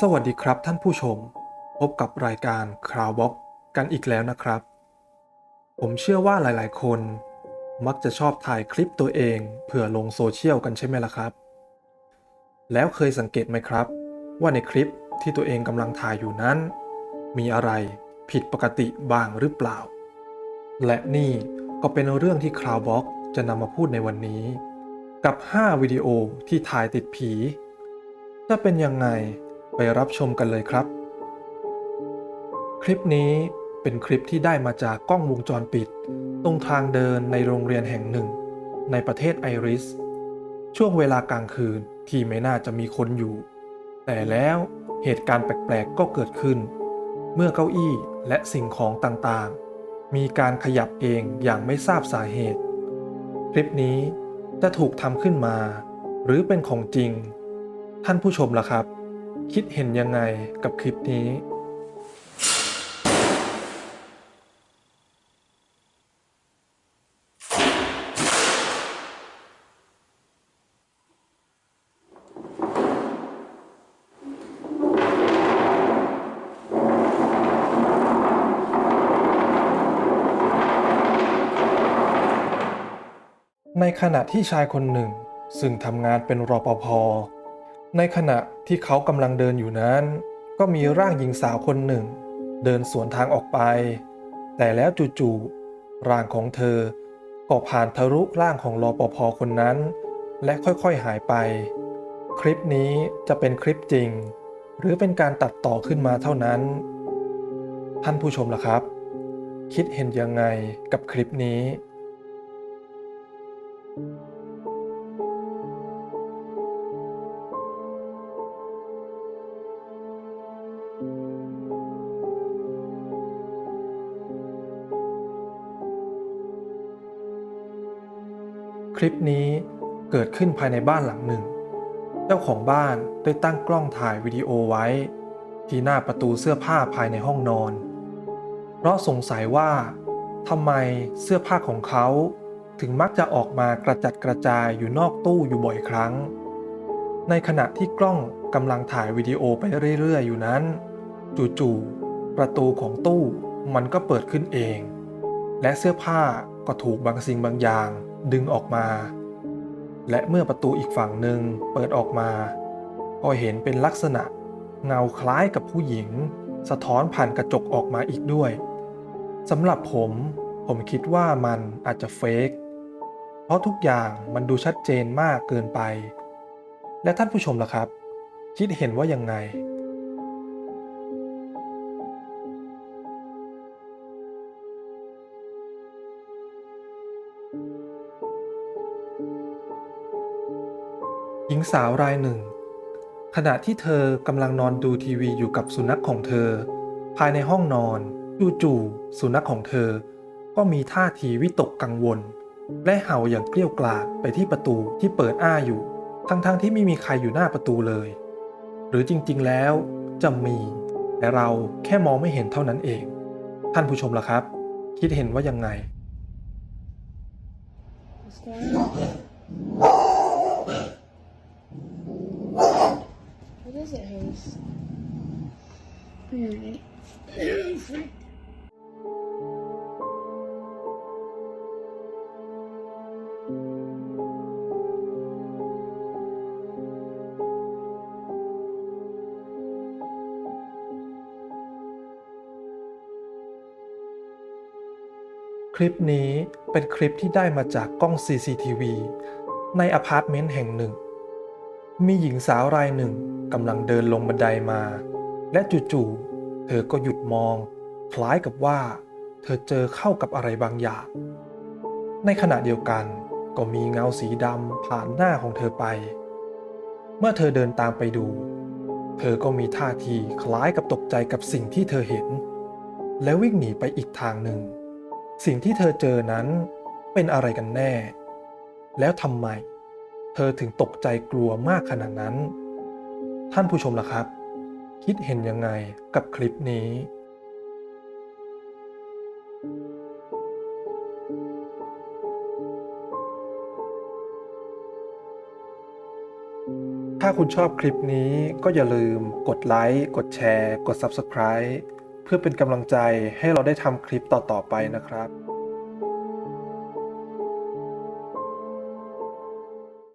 สวัสดีครับท่านผู้ชม พบกับรายการคราวบ็อกกันอีกแล้วนะครับ ผมเชื่อว่าหลายๆ คน มักจะชอบถ่ายคลิปตัวเองเพื่อลงโซเชียลกันใช่ไหมล่ะครับ แล้วเคยสังเกตไหมครับ ว่าในคลิปที่ตัวเองกำลังถ่ายอยู่นั้น มีอะไรผิดปกติบ้างหรือเปล่า และนี่ก็เป็นเรื่องที่คราวบ็อกจะนำมาพูดในวันนี้ กับ 5 วิดีโอที่ถ่ายติดผี จะเป็นยังไง ไปรับชมกันเลยครับ คลิปนี้เป็นคลิปที่ได้มาจากกล้องวงจรปิด ตรงทางเดินในโรงเรียนแห่งหนึ่ง ในประเทศไอริส ช่วงเวลากลางคืนที่ไม่น่าจะมีคนอยู่ แต่แล้วเหตุการณ์แปลกๆก็เกิดขึ้น เมื่อเก้าอี้และสิ่งของต่างๆ มีการขยับเองอย่างไม่ทราบสาเหตุ คลิปนี้จะถูกทำขึ้นมา หรือเป็นของจริง ท่านผู้ชมล่ะครับ คิดเห็นยังไงกับคลิปนี้ในขณะที่ชายคนหนึ่ง ซึ่งทำงานเป็นรปภ ในขณะที่เขากำลังเดินอยู่นั้น ก็มีร่างหญิงสาวคนหนึ่ง เดินสวนทางออกไป แต่แล้วจู่ๆร่างของเธอก็ผ่านทะลุร่างของรอปภคนนั้น และค่อยๆหายไป คลิปนี้จะเป็นคลิปจริง หรือเป็นการตัดต่อขึ้นมาเท่านั้น ท่านผู้ชมล่ะครับ คิดเห็นยังไงกับคลิปนี้ คลิปนี้เกิดขึ้นภายในบ้านหลังหนึ่ง เจ้าของบ้านได้ตั้งกล้องถ่ายวิดีโอไว้ ที่หน้าประตูเสื้อผ้าภายในห้องนอน เพราะสงสัยว่าทำไมเสื้อผ้าของเขาถึงมักจะออกมากระจัดกระจายอยู่นอกตู้อยู่บ่อยครั้ง ในขณะที่กล้องกำลังถ่ายวิดีโอไปเรื่อยๆ อยู่นั้น จู่ๆประตูของตู้มันก็เปิดขึ้นเอง และเสื้อผ้าก็ถูกบางสิ่งบางอย่าง ดึงออกมา และเมื่อประตูอีกฝั่งหนึ่งเปิดออกมา ก็เห็นเป็นลักษณะเงาคล้ายกับผู้หญิง สะท้อนผ่านกระจกออกมาอีกด้วยสำหรับผมผมคิดว่ามันอาจจะเฟกเพราะทุกอย่างมันดูชัดเจนมากเกินไป และท่านผู้ชมล่ะครับ คิดเห็นว่ายังไง หญิงสาวรายหนึ่ง ขณะที่เธอกำลังนอนดูทีวีอยู่กับสุนัขของเธอ ภายในห้องนอนจู่ๆสุนัขของเธอ ก็มีท่าทีวิตกกังวล และเห่าอย่างเกลี้ยวกล่อมไปที่ประตูที่เปิดอ้าอยู่ ทั้งๆทที่ไม่มีใครอยู่หน้าประตูเลย หรือจริงๆแล้วจะมีแต่เราแค่มองไม่เห็นเท่านั้นเอง ท่านผู้ชมล่ะครับ คิดเห็นว่ายังไง What's going on? What is it, Hayes? Alright. คลิปนี้เป็นคลิปที่ได้มาจากกล้อง CCTV ในอพาร์ตเมนต์แห่งหนึ่ง มีหญิงสาวรายหนึ่งกำลังเดินลงบันไดมา และจู่ๆ เธอก็หยุดมอง คล้ายกับว่า เธอเจอเข้ากับอะไรบางอย่าง ในขณะเดียวกันก็มีเงาสีดำผ่านหน้าของเธอไป เมื่อเธอเดินตามไปดู เธอก็มีท่าทีคล้ายกับตกใจกับสิ่งที่เธอเห็น และวิ่งหนีไปอีกทางหนึ่ง สิ่งที่เธอเจอนั้นเป็นอะไรกันแน่ แล้วทำไม เธอถึงตกใจกลัวมากขนาดนั้น ท่านผู้ชมล่ะครับ คิดเห็นยังไงกับคลิปนี้ถ้าคุณชอบคลิปนี้ก็อย่าลืมกดไลค์ กดแชร์ กด Subscribe เพื่อเป็นกำลังใจให้เราได้ทำคลิปต่อ ๆ ไปนะครับ